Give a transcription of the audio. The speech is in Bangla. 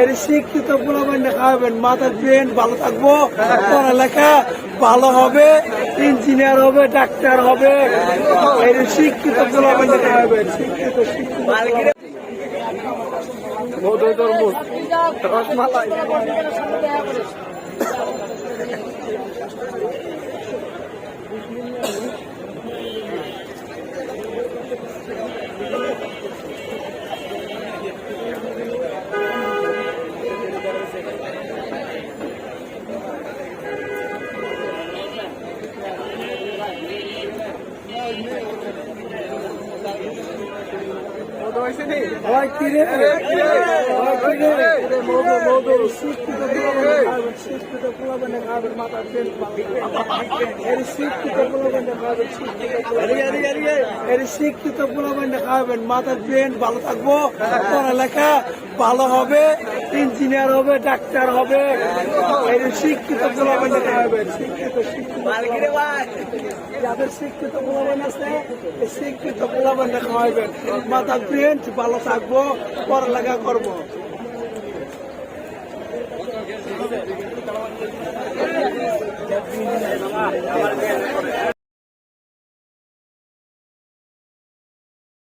এর শিক্ষিত পোলাপান খাওয়াবেন মাথার ব্রেন ভালো থাকব পড়ালেখা ভালো হবে ইঞ্জিনিয়ার হবে ডাক্তার হবে। এর শিক্ষিত পোলাপান খাওয়াবেন শিক্ষিত শিক্ষিত। রসমালাই শিক্ষিত খাওয়াবেন শিক্ষিত খাওয়াবেন শিক্ষিত এর শিক্ষিত পোলাপান খাওয়াবেন মাথার ব্রেন ভালো থাকব, পড়ালেখা ভালো হবে, ইঞ্জিনিয়ার হবে, ডাক্তার হবে। এর শিক্ষিত পোলাপান খাওয়াবেন শিক্ষিত যাদের শিক্ষিত পোলাপান আছে শিক্ষিত পোলাপান খাওয়াবেন মাথার ব্রেন ভালো থাকব, পড়ালেখা করব।